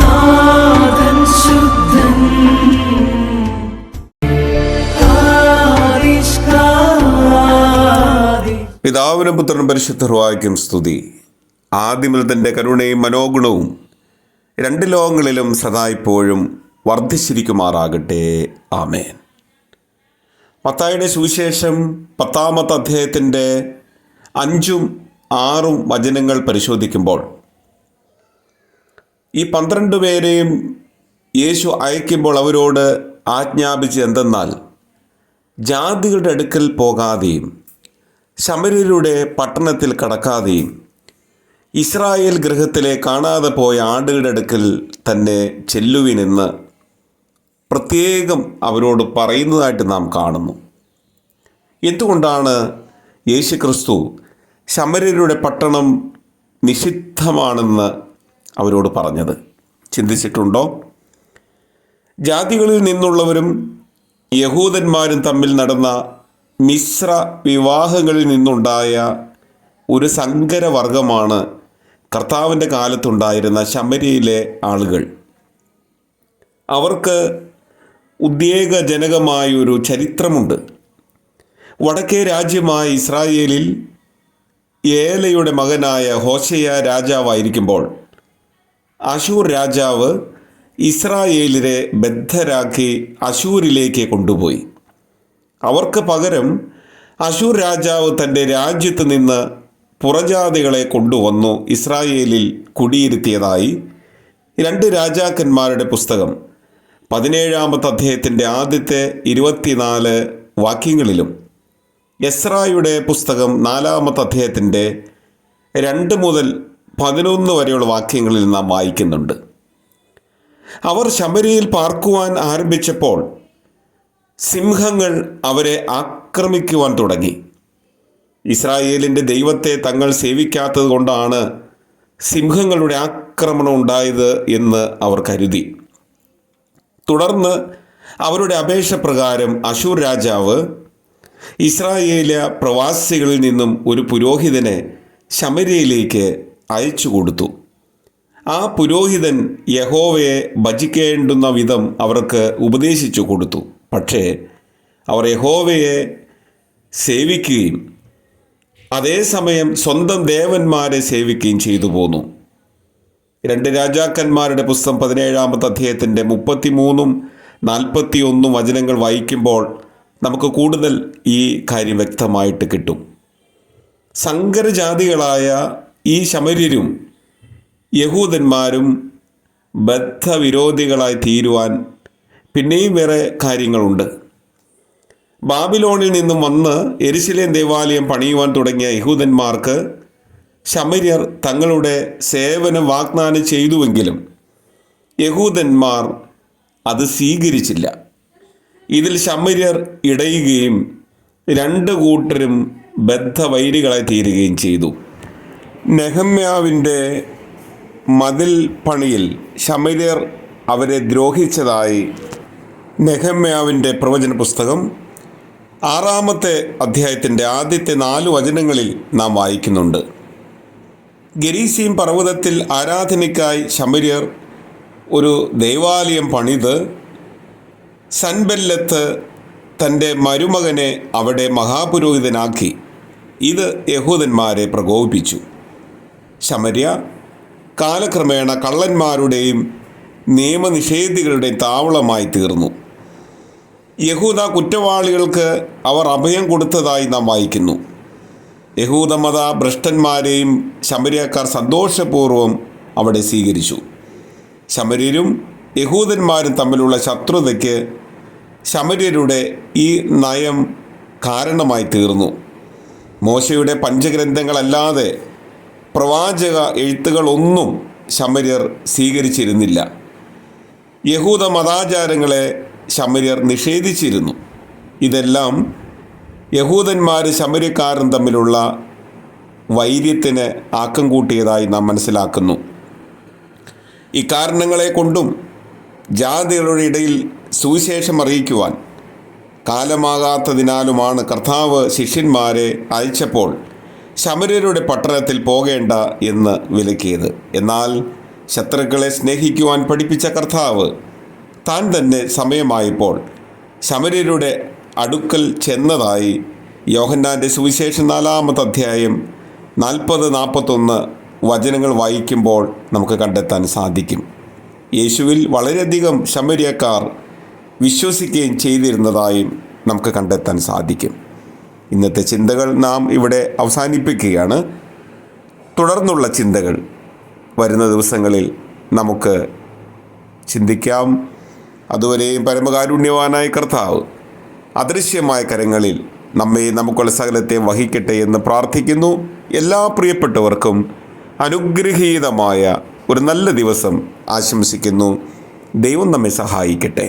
Nathan Shuddan, Arishkadi. പിതാവിനും പുത്രനും പരിശുദ്ധർവായിക്കും സ്തുതി. ആദ്യമിൽ തന്റെ കരുണയും മനോഗുണവും രണ്ട് ലോകങ്ങളിലും സദാ ഇപ്പോഴും വർദ്ധിച്ചിരിക്കുമാറാകട്ടെ. ആമേൻ. മത്തായുടെ സുവിശേഷം പത്താമത്തെ അധ്യായത്തിന്റെ അഞ്ചും ആറും വചനങ്ങൾ പരിശോധിക്കുമ്പോൾ ഈ പന്ത്രണ്ട് പേരെയും യേശു അയക്കുമ്പോൾ അവരോട് ആജ്ഞാപിച്ച് എന്തെന്നാൽ ജാതികളുടെ അടുക്കൽ പോകാതെയും ശമര്യരുടെ പട്ടണത്തിൽ കടക്കാതെയും ഇസ്രായേൽ ഗൃഹത്തിലെ കാണാതെ പോയ ആടുകളുടെ അടുക്കൽ തന്നെ ചെല്ലുവിനെന്ന് പ്രത്യേകം അവരോട് പറയുന്നതായിട്ട് നാം കാണുന്നു. എന്തുകൊണ്ടാണ് യേശു ക്രിസ്തു ശമര്യരുടെ പട്ടണം നിഷിദ്ധമാണെന്ന് അവരോട് പറഞ്ഞത്? ചിന്തിച്ചിട്ടുണ്ടോ? ജാതികളിൽ നിന്നുള്ളവരും യഹൂദന്മാരും തമ്മിൽ നടന്ന മിശ്ര വിവാഹങ്ങളിൽ നിന്നുണ്ടായ ഒരു സങ്കരവർഗമാണ് കർത്താവിന്റെ കാലത്തുണ്ടായിരുന്ന ശമരിയിലെ ആളുകൾ. അവർക്ക് ഉദ്വേഗജനകമായൊരു ചരിത്രമുണ്ട്. വടക്കേ രാജ്യമായ ഇസ്രായേലിൽ ഏലയുടെ മകനായ ഹോഷയ രാജാവായിരിക്കുമ്പോൾ അശൂർ രാജാവ് ഇസ്രായേലിനെ ബദ്ധരാക്കി അശൂരിലേക്ക് കൊണ്ടുപോയി. അവർക്ക് പകരം അശൂർ രാജാവ് തന്റെ രാജ്യത്ത് നിന്ന് പുറജാതികളെ കൊണ്ടുവന്നു ഇസ്രായേലിൽ കുടിയിരുത്തിയതായി രണ്ട് രാജാക്കന്മാരുടെ പുസ്തകം. പതിനേഴാമത്തെ അധ്യായത്തിന്റെ ആദ്യത്തെ ഇരുപത്തിനാല് വാക്യങ്ങളിലും എസ്രായുടെ പുസ്തകം നാലാമത്തെ അധ്യായത്തിന്റെ രണ്ട് മുതൽ പതിനൊന്ന് വരെയുള്ള വാക്യങ്ങളിൽ നാം വായിക്കുന്നുണ്ട്. അവർ ശബരിയിൽ പാർക്കുവാൻ ആരംഭിച്ചപ്പോൾ സിംഹങ്ങൾ അവരെ ആക്രമിക്കുവാൻ തുടങ്ങി. ഇസ്രായേലിന്റെ ദൈവത്തെ തങ്ങൾ സേവിക്കാത്തത് കൊണ്ടാണ് സിംഹങ്ങളുടെ ആക്രമണം ഉണ്ടായത് എന്ന് അവർ കരുതി. തുടർന്ന് അവരുടെ അപേക്ഷ പ്രകാരം അശൂർ രാജാവ് ഇസ്രായേല പ്രവാസികളിൽ നിന്നും ഒരു പുരോഹിതനെ ശമരിയയിലേക്ക് അയച്ചു കൊടുത്തു. ആ പുരോഹിതൻ യഹോവയെ ഭജിക്കേണ്ടുന്ന വിധം അവർക്ക് ഉപദേശിച്ചു കൊടുത്തു. പക്ഷേ അവർ യഹോവയെ സേവിക്കുകയും അതേസമയം സ്വന്തം ദേവന്മാരെ സേവിക്കുകയും ചെയ്തു പോന്നു. രണ്ട് രാജാക്കന്മാരുടെ പുസ്തകം പതിനേഴാമത്തെ അധ്യായത്തിന്റെ മുപ്പത്തിമൂന്നും നാൽപ്പത്തിയൊന്നും വചനങ്ങൾ വായിക്കുമ്പോൾ നമുക്ക് കൂടുതൽ ഈ കാര്യം വ്യക്തമായിട്ട് കിട്ടും. സങ്കരജാതികളായ ഈ ശമര്യരും യഹൂദന്മാരും ബദ്ധവിരോധികളായി തീരുവാൻ പിന്നെയും വേറെ കാര്യങ്ങളുണ്ട്. ബാബിലോണിൽ നിന്നും വന്ന് എരിശിലേം ദേവാലയം പണിയുവാൻ തുടങ്ങിയ യഹൂദന്മാർക്ക് ശമര്യർ തങ്ങളുടെ സേവനം വാഗ്ദാനം ചെയ്തുവെങ്കിലും യഹൂദന്മാർ അത് സ്വീകരിച്ചില്ല. ഇതിൽ ശമര്യർ ഇടയുകയും രണ്ട് കൂട്ടരും ബദ്ധവൈരികളായി തീരുകയും ചെയ്തു. നെഹമ്യാവിന്റെ മതിൽ പണിയിൽ ശമര്യർ അവരെ ദ്രോഹിച്ചതായി നെഹമ്യാവിന്റെ പ്രവചന പുസ്തകം ആറാമത്തെ അധ്യായത്തിന്റെ ആദ്യത്തെ നാല് വചനങ്ങളിൽ നാം വായിക്കുന്നുണ്ട്. ഗരീസീം പർവതത്തിൽ ആരാധനയ്ക്കായി ശമര്യർ ഒരു ദേവാലയം പണിത് സൻബെല്ലത്ത് തന്റെ മരുമകനെ അവിടെ മഹാപുരോഹിതനാക്കി. ഇത് യഹൂദന്മാരെ പ്രകോപിപ്പിച്ചു. ശമര്യ കാലക്രമേണ കള്ളന്മാരുടെയും നിയമനിഷേധികളുടെയും താവളമായി തീർന്നു. യഹൂദ കുറ്റവാളികൾക്ക് അവർ അഭയം കൊടുത്തതായി നാം വായിക്കുന്നു. യഹൂദമത ഭ്രഷ്ടന്മാരെയും ശമരിയക്കാർ സന്തോഷപൂർവം അവിടെ സ്വീകരിച്ചു. ശമര്യരും യഹൂദന്മാരും തമ്മിലുള്ള ശത്രുതയ്ക്ക് ശമര്യരുടെ ഈ നയം കാരണമായി തീർന്നു. മോശയുടെ പഞ്ചഗ്രന്ഥങ്ങളല്ലാതെ പ്രവാചക എഴുത്തുകളൊന്നും ശമര്യർ സ്വീകരിച്ചിരുന്നില്ല. യഹൂദ മതാചാരങ്ങളെ ശമര്യർ നിഷേധിച്ചിരുന്നു. ഇതെല്ലാം യഹൂദന്മാരും ശമര്യക്കാരും തമ്മിലുള്ള വൈര്യത്തിന് ആക്കം കൂട്ടിയതായി നാം മനസ്സിലാക്കുന്നു. ഇക്കാരണങ്ങളെ കൊണ്ടും ജാതികളുടെ ഇടയിൽ സുവിശേഷം അറിയിക്കുവാൻ കാലമാകാത്തതിനാലുമാണ് കർത്താവ് ശിഷ്യന്മാരെ അയച്ചപ്പോൾ ശമര്യരുടെ പട്ടണത്തിൽ പോകേണ്ട എന്ന് വിലക്കിയത്. എന്നാൽ ശത്രുക്കളെ സ്നേഹിക്കുവാൻ പഠിപ്പിച്ച കർത്താവ് താൻ തന്നെ സമയമായപ്പോൾ ശമര്യരുടെ അടുക്കൽ ചെന്നതായി യോഹന്നാന്റെ സുവിശേഷം നാലാമത്തെ അധ്യായം നാൽപ്പത് നാൽപ്പത്തൊന്ന് വചനങ്ങൾ വായിക്കുമ്പോൾ നമുക്ക് കണ്ടെത്താൻ സാധിക്കും. യേശുവിൽ വളരെയധികം ശമരിയക്കാർ വിശ്വസിക്കുകയും ചെയ്തിരുന്നതായും നമുക്ക് കണ്ടെത്താൻ സാധിക്കും. ഇന്നത്തെ ചിന്തകൾ നാം ഇവിടെ അവസാനിപ്പിക്കുകയാണ്. തുടർന്നുള്ള ചിന്തകൾ വരുന്ന ദിവസങ്ങളിൽ നമുക്ക് ചിന്തിക്കാം. അതുവരെയും പരമകാരുണ്യവാനായ കർത്താവ് അദൃശ്യമായ കരങ്ങളിൽ നമ്മെ നമുക്കുള്ള സകലത്തെ വഹിക്കട്ടെ എന്ന് പ്രാർത്ഥിക്കുന്നു. എല്ലാ പ്രിയപ്പെട്ടവർക്കും അനുഗ്രഹീതമായ ഒരു നല്ല ദിവസം ആശംസിക്കുന്നു. ദൈവം നമ്മെ സഹായിക്കട്ടെ.